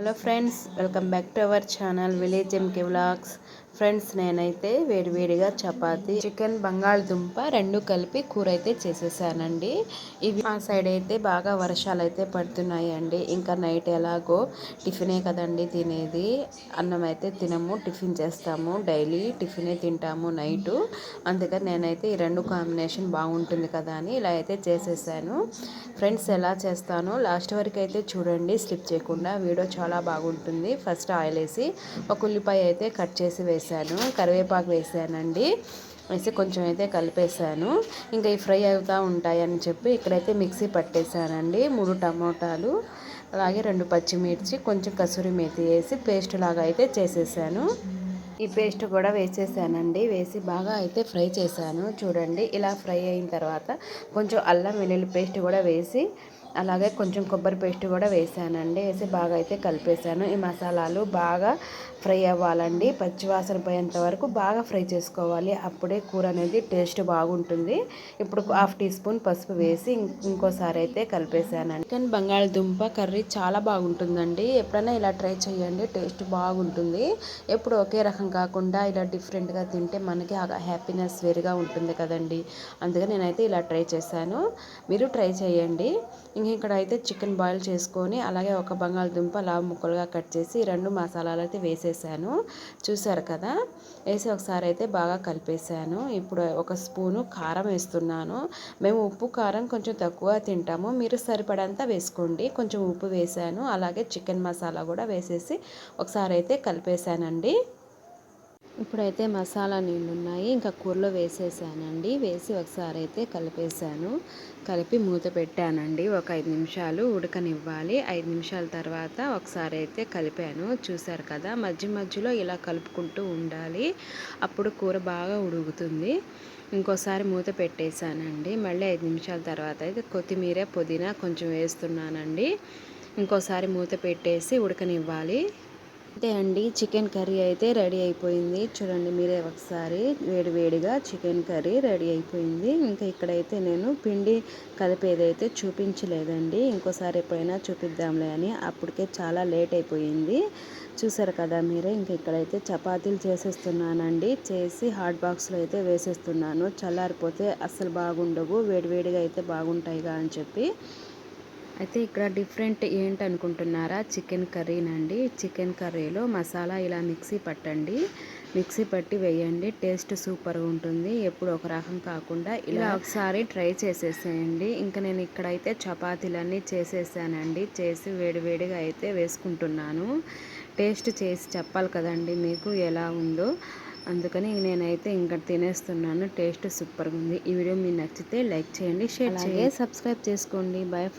Hello friends, welcome back to our channel Village MK Vlogs. Friends నేనైతే వేడివేడిగా chapati chicken బంగాళదుంప రెండు కలిపి కూర అయితే చేసేసానండి ఇవి మా సైడ్ అయితే బాగా వర్షాలు అయితే పడుతున్నాయి అండి ఇంకా నైట్ ఎలాగో టిఫినే కదండి తినేది అన్నం అయితే తినము టిఫిన్ చేస్తాము డైలీ టిఫినే తింటాము నైటు అందుకని నేనైతే ఈ రెండు కాంబినేషన్ బాగుంటుంది కదా అని ఇలా అయితే చేసేసాను ఫ్రెండ్స్ ఎలా చేస్తానో లాస్ట్ వరకు అయితే చూడండి స్లిప్ చేయకుండా వీడియో చాలా బాగుంటుంది ఫస్ట్ ఆయిల్ వేసి ఒక ఉల్లిపాయ అయితే కట్ చేసి వేసి వేసాను కరివేపాకు వేసానండి వేసి కొంచెం అయితే కలిపేసాను ఇంకా ఈ ఫ్రై అవుతూ ఉంటాయని చెప్పి ఇక్కడైతే మిక్సీ పట్టేశానండి మూడు టమోటాలు అలాగే రెండు పచ్చిమిర్చి కొంచెం కసూరి మేతి వేసి పేస్ట్ లాగా అయితే చేసేసాను ఈ పేస్ట్ కూడా వేసేసానండి వేసి బాగా అయితే ఫ్రై చేశాను చూడండి ఇలా ఫ్రై అయిన తర్వాత కొంచెం అల్లం వెల్లుల్లి పేస్ట్ కూడా వేసి అలాగే కొంచెం కొబ్బరి పేస్ట్ కూడా వేసానండి వేసి బాగా అయితే కలిపేశాను ఈ మసాలాలు బాగా ఫ్రై అవ్వాలండి పచ్చివాసన పోయేంత వరకు బాగా ఫ్రై చేసుకోవాలి అప్పుడే కూర అనేది టేస్ట్ బాగుంటుంది ఇప్పుడు హాఫ్ టీ స్పూన్ పసుపు వేసి ఇంకోసారి అయితే కలిపేసానండి చికెన్ బంగాళదుంప కర్రీ చాలా బాగుంటుందండి ఎప్పుడైనా ఇలా ట్రై చేయండి టేస్ట్ బాగుంటుంది ఎప్పుడు ఒకే రకం కాకుండా ఇలా డిఫరెంట్గా తింటే మనకి హ్యాపీనెస్ వేరుగా ఉంటుంది కదండి అందుకని నేనైతే ఇలా ట్రై చేశాను మీరు ట్రై చేయండి ఇంక ఇక్కడ అయితే చికెన్ బాయిల్ చేసుకొని అలాగే ఒక బంగాళదుంప లావు ముక్కలుగా కట్ చేసి రెండు మసాలాలు అయితే వేసేసాను చూసారు కదా వేసి ఒకసారి అయితే బాగా కలిపేసాను ఇప్పుడు ఒక స్పూను కారం వేస్తున్నాను మేము ఉప్పు కారం కొంచెం తక్కువ తింటాము మీరు సరిపడంత వేసుకోండి కొంచెం ఉప్పు వేసాను అలాగే చికెన్ మసాలా కూడా వేసేసి ఒకసారి అయితే కలిపేశానండి ఇప్పుడైతే మసాలా నీళ్ళు ఉన్నాయి ఇంకా కూరలో వేసేసానండి వేసి ఒకసారి అయితే కలిపేసాను కలిపి మూత పెట్టానండి ఒక ఐదు నిమిషాలు ఉడకనివ్వాలి ఐదు నిమిషాల తర్వాత ఒకసారి అయితే కలిపాను చూశారు కదా మధ్య మధ్యలో ఇలా కలుపుకుంటూ ఉండాలి అప్పుడు కూర బాగా ఉడుగుతుంది ఇంకోసారి మూత పెట్టేశానండి మళ్ళీ ఐదు నిమిషాల తర్వాత అయితే కొత్తిమీర పుదీనా కొంచెం వేస్తున్నానండి ఇంకోసారి మూత పెట్టేసి ఉడకనివ్వాలి అంతే అండి చికెన్ కర్రీ అయితే రెడీ అయిపోయింది చూడండి మీరే ఒకసారి వేడివేడిగా చికెన్ కర్రీ రెడీ అయిపోయింది ఇంకా ఇక్కడైతే నేను పిండి కలిపేదైతే చూపించలేదండి ఇంకోసారి ఎప్పుడైనా చూపిద్దాంలే అని అప్పటికే చాలా లేట్ అయిపోయింది చూసారు కదా మీరే ఇంక ఇక్కడైతే చపాతీలు చేసేస్తున్నానండి చేసి హాట్ బాక్స్లో అయితే వేసేస్తున్నాను చల్లారిపోతే అస్సలు బాగుండవు వేడివేడిగా అయితే బాగుంటాయిగా అని చెప్పి అయితే ఇక్కడ డిఫరెంట్ ఏంటనుకుంటున్నారా చికెన్ కర్రీనండి చికెన్ కర్రీలో మసాలా ఇలా మిక్సీ పట్టండి మిక్సీ పట్టి వేయండి టేస్ట్ సూపర్గా ఉంటుంది ఎప్పుడు ఒక రకం కాకుండా ఇలా ఒకసారి ట్రై చేసేసేయండి ఇంకా నేను ఇక్కడైతే చపాతీలన్నీ చేసేసానండి చేసి వేడివేడిగా అయితే వేసుకుంటున్నాను టేస్ట్ చేసి చెప్పాలి కదండి మీకు ఎలా ఉందో అందుకని నేనైతే ఇంకా తినేస్తున్నాను టేస్ట్ సూపర్గా ఉంది ఈ వీడియో మీకు నచ్చితే లైక్ చేయండి షేర్ చేయండి సబ్స్క్రైబ్ చేసుకోండి బాయ్